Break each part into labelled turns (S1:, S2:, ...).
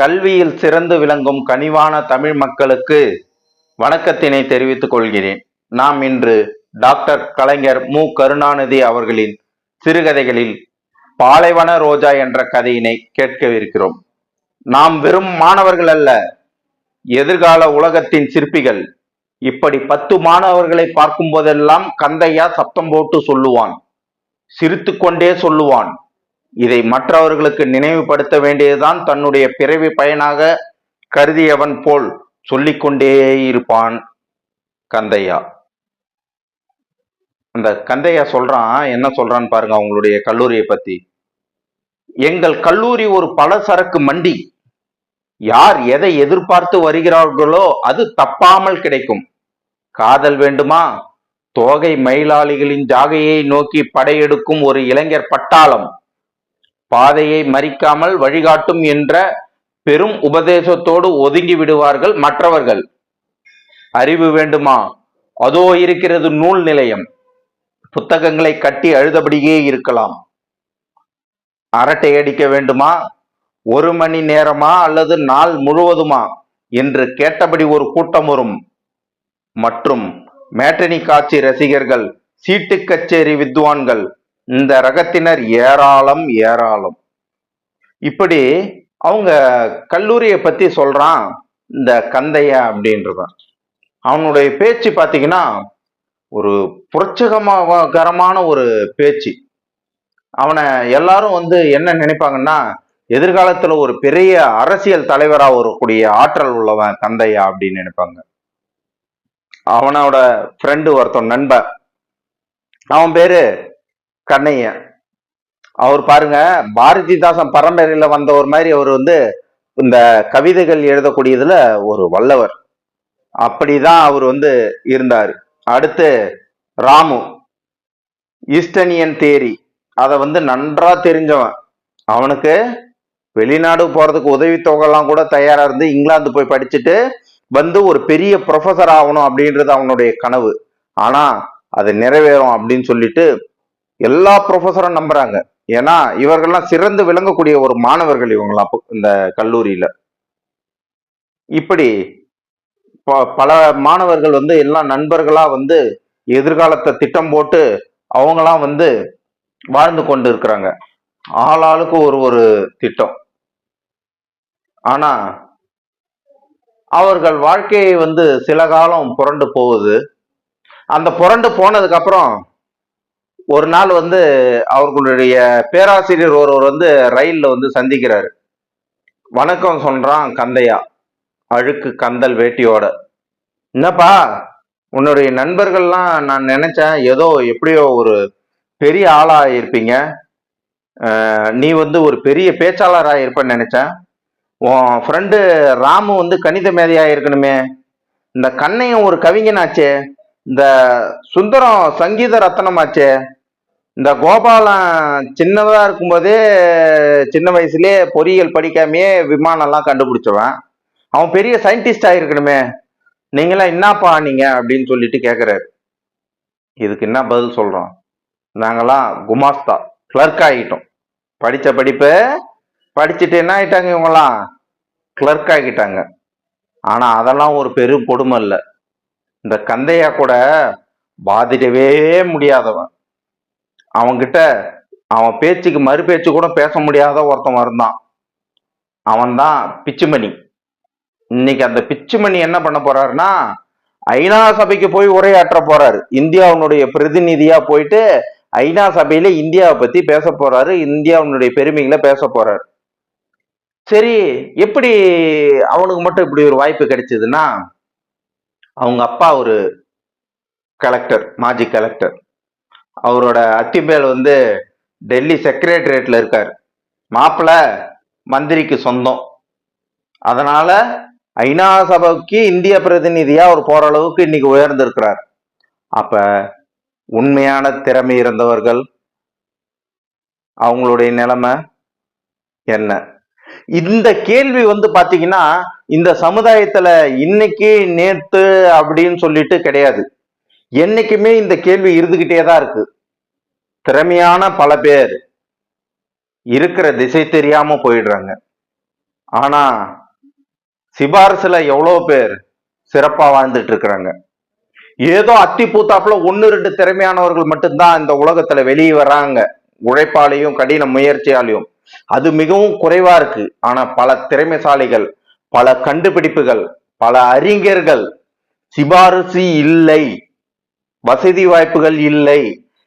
S1: கல்வியில் சிறந்து விளங்கும் கனிவான தமிழ் மக்களுக்கு வணக்கத்தினை தெரிவித்துக் கொள்கிறேன். நாம் இன்று டாக்டர் கலைஞர் மு. கருணாநிதி அவர்களின் சிறுகதைகளில் பாலைவன ரோஜா என்ற கதையினை கேட்கவிருக்கிறோம். நாம் வெறும் மாணவர்கள் அல்ல எதிர்கால உலகத்தின் சிற்பிகள். இப்படி பத்து மாணவர்களை பார்க்கும் போதெல்லாம் கந்தையா சத்தம் போட்டு சொல்லுவான் சிரித்துக்கொண்டே சொல்லுவான். இதை மற்றவர்களுக்கு நினைவுபடுத்த வேண்டியதுதான் தன்னுடைய பிறவி பயனாக கருதியவன் போல் சொல்லிக்கொண்டே இருப்பான் கந்தையா. அந்த கந்தையா சொல்றான் என்ன சொல்றான்னு பாருங்க அவங்களுடைய கல்லூரியை பத்தி. எங்கள் கல்லூரி ஒரு பலசரக்கு மண்டி. யார் எதை எதிர்பார்த்து வருகிறார்களோ அது தப்பாமல் கிடைக்கும். காதல் வேண்டுமா? தோகை மயிலாளிகளின் ஜாகையை நோக்கி படையெடுக்கும் ஒரு இளைஞர் பட்டாளம். பாதையை மறிக்காமல் வழிகாட்டும் என்ற பெரும் உபதேசத்தோடு ஒதுங்கி விடுவார்கள் மற்றவர்கள். அறிவு வேண்டுமா? அதோ இருக்கிறது நூல் நிலையம். புத்தகங்களை கட்டி அழுதபடியே இருக்கலாம். அரட்டை அடிக்க வேண்டுமா? ஒரு மணி நேரமா அல்லது நாள் முழுவதுமா? என்று கேட்டபடி ஒரு கூட்டம் வரும். மற்றும் மேட்டனி காட்சி ரசிகர்கள் சீட்டு கச்சேரி வித்வான்கள் இந்த ரகத்தினர் ஏராளம் ஏராளம். இப்படி அவங்க கல்லூரியை பத்தி சொல்றான் இந்த கந்தையா அப்படின்றதான் அவனுடைய பேச்சு பார்த்தீங்கன்னா ஒரு புரட்சகரமான ஒரு பேச்சு. அவனை எல்லாரும் வந்து என்ன நினைப்பாங்கன்னா எதிர்காலத்துல ஒரு பெரிய அரசியல் தலைவராக வரக்கூடிய ஆற்றல் உள்ளவன் கந்தையா அப்படின்னு நினைப்பாங்க. அவனோட ஃப்ரெண்டு ஒருத்தன் நண்பன். அவன் பேரு கண்ணையன் அவர் பாருங்க பாரதிதாசன் பரம்பரையில வந்த ஒரு மாதிரி அவர் வந்து இந்த கவிதைகள் எழுதக்கூடியதுல ஒரு வல்லவர். அப்படிதான் அவர் வந்து இருந்தார். அடுத்து ராமு. ஈஸ்டனியன் தேரி. அதை வந்து நன்றா தெரிஞ்சவன். அவனுக்கு வெளிநாடு போறதுக்கு உதவித்தொகைலாம் கூட தயாரா இருந்து இங்கிலாந்து போய் படிச்சுட்டு வந்து ஒரு பெரிய ப்ரொஃபஸர் ஆகணும் அப்படின்றது அவனுடைய கனவு. ஆனா அது நிறைவேறும் அப்படின்னு சொல்லிட்டு எல்லா ப்ரொஃபஸரும் நம்புறாங்க. ஏன்னா இவர்கள்லாம் சிறந்து விளங்கக்கூடிய ஒரு மாணவர்கள் இவங்களாம் இந்த கல்லூரியில. இப்படி ப- பல மாணவர்கள் வந்து எல்லாம் நண்பர்களா வந்து எதிர்காலத்தை திட்டம் போட்டு அவங்களாம் வந்து வாழ்ந்து கொண்டு இருக்கிறாங்க. ஆளாளுக்கு ஒரு ஒரு திட்டம். ஆனா அவர்கள் வாழ்க்கையை வந்து சில காலம் புரண்டு போகுது. அந்த புரண்டு போனதுக்கு அப்புறம் ஒரு நாள் வந்து அவர்களுடைய பேராசிரியர் ஒருவர் வந்து ரயிலில் வந்து சந்திக்கிறாரு. வணக்கம் சொல்றான் கந்தையா. அழுக்கு கந்தல் வேட்டியோட. என்னப்பா உன்னுடைய நண்பர்கள்லாம் நான் நினைச்சேன் ஏதோ எப்படியோ ஒரு பெரிய ஆளா இருப்பீங்க நீ வந்து ஒரு பெரிய பேச்சாளராக இருப்பேன்னு நினைச்சேன். உன் ஃப்ரெண்டு ராமு வந்து கணித மேதையாக இருக்கணுமே இந்த கண்ணையும் ஒரு கவிஞனாச்சே. இந்த சுந்தரம் சங்கீத ரத்னமாச்சே இந்த கோபாலன் சின்னதா இருக்கும்போதே சின்ன வயசுலயே பொறியியல் படிக்காமயே விமானம்லாம் கண்டுபிடிச்சவன் அவன் பெரிய சயின்டிஸ்ட் ஆயிருக்கணுமே. நீங்களாம் என்னப்பா நீங்க அப்படின்னு சொல்லிட்டு கேக்குறாரு. இதுக்கு என்ன பதில் சொல்றோம்? நாங்கெல்லாம் குமாஸ்தா கிளர்க் ஆகிட்டோம். படித்த படிப்பு படிச்சுட்டு என்ன ஆகிட்டாங்க இவங்கெல்லாம்? கிளர்க் ஆகிட்டாங்க. ஆனால் அதெல்லாம் ஒரு பெரும் கொடுமை இல்லை. இந்த கந்தையா கூட பாதிடவே முடியாதவன். அவன்கிட்ட அவன் பேச்சுக்கு மறு பேச்சு கூட பேச முடியாத ஒருத்தவன் இருந்தான். அவன்தான் பிச்சுமணி. இன்னைக்கு அந்த பிச்சுமணி என்ன பண்ண போறாருன்னா ஐநா சபைக்கு போய் உரையாற்ற போறாரு. இந்தியாவுடைய பிரதிநிதியா போயிட்டு ஐநா சபையில இந்தியாவை பத்தி பேச போறாரு. இந்தியாவுடைய பெருமைகளை பேச போறாரு. சரி எப்படி அவனுக்கு மட்டும் இப்படி ஒரு வாய்ப்பு கிடைச்சதுன்னா அவங்க அப்பா ஒரு கலெக்டர் மாஜி கலெக்டர் அவரோட அத்திமேல் வந்து டெல்லி செக்ரட்டரியேட்டில் இருக்கார். மாப்பிள்ள மந்திரிக்கு சொந்தம். அதனால ஐநா சபைக்கு இந்திய பிரதிநிதியாக அவர் போகிற அளவுக்கு இன்னைக்கு உயர்ந்திருக்கிறார். அப்போ உண்மையான திறமை இருந்தவர்கள் அவங்களுடைய நிலைமை என்ன? இந்த கேள்வி வந்து பாத்தீங்கன்னா இந்த சமுதாயத்துல இன்னைக்கு நேத்து அப்படின்னு சொல்லிட்டு கிடையாது. என்னைக்குமே இந்த கேள்வி இருந்துகிட்டே தான் இருக்கு. திறமையான பல பேர் இருக்கிற திசை தெரியாம போயிடுறாங்க. ஆனா சிபாரிசுல எவ்வளோ பேர் சிறப்பா வாழ்ந்துட்டு இருக்கிறாங்க. ஏதோ அத்தி பூத்தாப்புல ஒன்னு ரெண்டு திறமையானவர்கள் மட்டும்தான் இந்த உலகத்துல வெளியே வர்றாங்க உழைப்பாலையும் கடின முயற்சியாலையும். அது மிகவும் குறைவா இருக்கு. ஆனா பல திறமைசாலிகள் பல கண்டுபிடிப்புகள் பல அறிஞர்கள் சிபாரிசு இல்லை. வசதி வாய்ப்புகள் இல்லை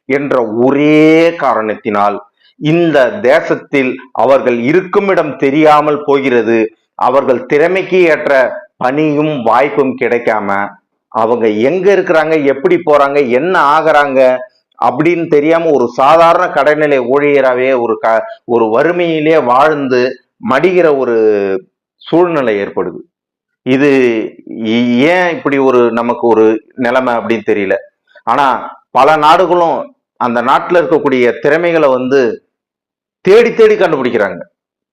S1: என்ற ஒரே காரணத்தினால் இந்த தேசத்தில் அவர்கள் இருக்கும் இடம் தெரியாமல் போகிறது. அவர்கள் திறமைக்கு ஏற்ற பணியும் வாய்ப்பும் கிடைக்காம அவங்க எங்க இருக்கிறாங்க எப்படி போறாங்க என்ன ஆகிறாங்க அப்படின்னு தெரியாம ஒரு சாதாரண கடைநிலை ஊழியராகவே ஒரு க ஒரு வறுமையிலே வாழ்ந்து மடிகிற ஒரு சூழ்நிலை ஏற்படுது. இது ஏன் இப்படி ஒரு நமக்கு ஒரு நிலைமை அப்படின்னு தெரியல. ஆனா பல நாடுகளும் அந்த நாட்டில் இருக்கக்கூடிய திறமைகளை வந்து தேடி தேடி கண்டுபிடிக்கிறாங்க.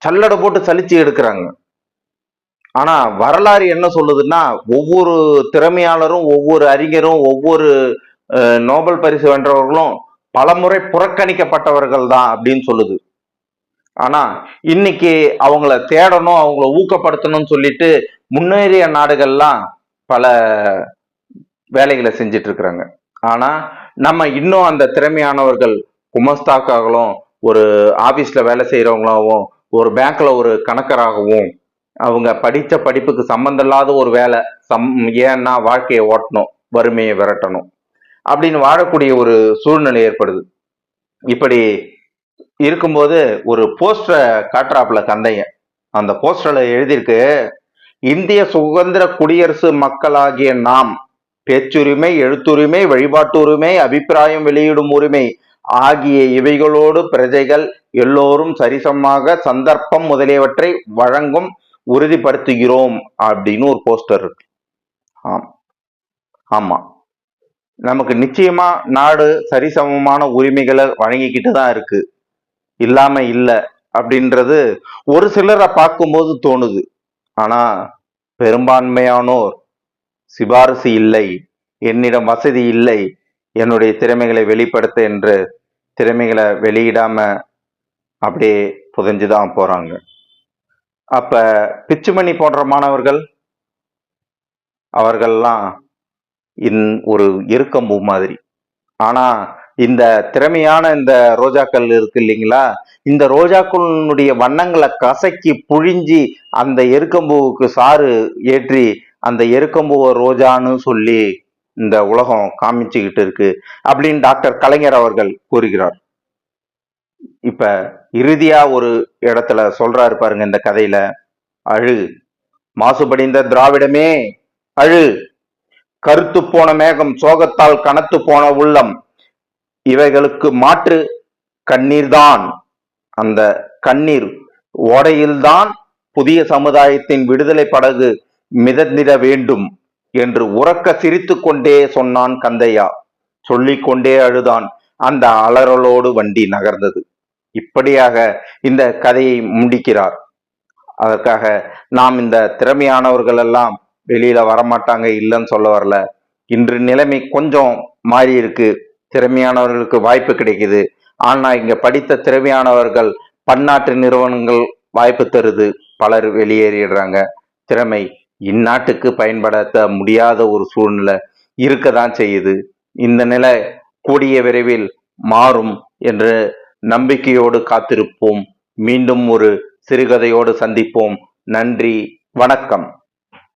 S1: சல்லடை போட்டு சலிச்சு எடுக்கிறாங்க. ஆனா வரலாறு என்ன சொல்லுதுன்னா ஒவ்வொரு திறமையாளரும் ஒவ்வொரு அறிஞரும் ஒவ்வொரு நோபல் பரிசு வென்றவர்களும் பலமுறை புறக்கணிக்கப்பட்டவர்கள் தான் அப்படின்னு சொல்லுது. ஆனா இன்னைக்கு அவங்கள தேடணும் அவங்கள ஊக்கப்படுத்தணும்னு சொல்லிட்டு முன்னேறிய நாடுகள்லாம் பல வேலைகளை செஞ்சிட்டு இருக்கிறாங்க. ஆனா நம்ம இன்னும் அந்த திறமையானவர்கள் குமஸ்தாக்காகவும் ஒரு ஆபீஸ்ல வேலை செய்யறவங்களாகவும் ஒரு பேங்க்ல ஒரு கணக்கராகவும் அவங்க படித்த படிப்புக்கு சம்மந்தம் இல்லாத ஒரு வேலை சம் ஏன்னா வாழ்க்கையை ஓட்டணும் வறுமையை விரட்டணும் அப்படின்னு வாழக்கூடிய ஒரு சூழ்நிலை ஏற்படுது. இப்படி இருக்கும்போது ஒரு போஸ்டரை காட்டுறாப்புல தந்தைய அந்த போஸ்டரில் எழுதியிருக்கு இந்திய சுதந்திர குடியரசு மக்களாகிய நாம் பேச்சுரிமை எழுத்துரிமை வழிபாட்டு உரிமை அபிப்பிராயம் வெளியிடும் உரிமை ஆகிய இவைகளோடு பிரஜைகள் எல்லோரும் சரிசமமாக சந்தர்ப்பம் முதலியவற்றை வழங்கும் உறுதிப்படுத்துகிறோம் அப்படின்னு ஒரு போஸ்டர் இருக்கு. ஆம். ஆமா. நமக்கு நிச்சயமா நாடு சரிசமமான உரிமைகளை வழங்கிக்கிட்டு தான் இருக்கு. இல்லாம இல்லை அப்படின்றது ஒரு சிலரை பார்க்கும்போது தோணுது. ஆனா பெரும்பான்மையானோர் சிபாரிசு இல்லை. என்னிடம் வசதி இல்லை. என்னுடைய திறமைகளை வெளிப்படுத்த என்று திறமைகளை வெளியிடாம அப்படியே புதைஞ்சுதான் போறாங்க. அப்ப பிச்சுமணி போன்ற மாணவர்கள் அவர்கள்லாம் இன் ஒரு எருக்கம்பூ மாதிரி. ஆனா இந்த திறமையான இந்த ரோஜாக்கள் இருக்கு இல்லைங்களா? இந்த ரோஜாக்களுடைய வண்ணங்களை கசக்கி புழிஞ்சி அந்த எருக்கம்பூவுக்கு சாறு ஏற்றி அந்த எருக்கம்பூவ ரோஜான்னு சொல்லி இந்த உலகம் காமிச்சுக்கிட்டு இருக்கு அப்படின்னு டாக்டர் கலைஞர் அவர்கள் கூறுகிறார். இப்ப இறுதியா ஒரு இடத்துல சொல்றாரு பாருங்க இந்த கதையில அழு மாசுபடிந்த திராவிடமே அழு கருத்து போன மேகம் சோகத்தால் கனத்து போன உள்ளம் இவைகளுக்கு மாற்று கண்ணீர்தான். அந்த கண்ணீர் ஓடையில்தான் புதிய சமுதாயத்தின் விடுதலை படகு மிதந்திட வேண்டும் என்று உறக்க சிரித்து கொண்டே சொன்னான் கந்தையா. சொல்லிக்கொண்டே அழுதான். அந்த அலறலோடு வண்டி நகர்ந்தது. இப்படியாக இந்த கதையை முடிக்கிறார். அதற்காக நாம் இந்த திறமையானவர்கள் எல்லாம் வெளியில வரமாட்டாங்க இல்லைன்னு சொல்ல வரல. இன்று நிலைமை கொஞ்சம் மாறி இருக்கு திறமையானவர்களுக்கு வாய்ப்பு கிடைக்குது. ஆனா இங்க படித்த திறமையானவர்கள் பன்னாட்டு நிறுவனங்கள் வாய்ப்பு தருது. பலர் வெளியேறிடுறாங்க. திறமை இந்நாட்டுக்கு பயன்படுத்த முடியாத ஒரு சூழ்நிலை இருக்க தான் செய்யுது. இந்த நிலை கூடிய விரைவில் மாறும் என்று நம்பிக்கையோடு காத்திருப்போம். மீண்டும் ஒரு சிறுகதையோடு சந்திப்போம். நன்றி. வணக்கம்.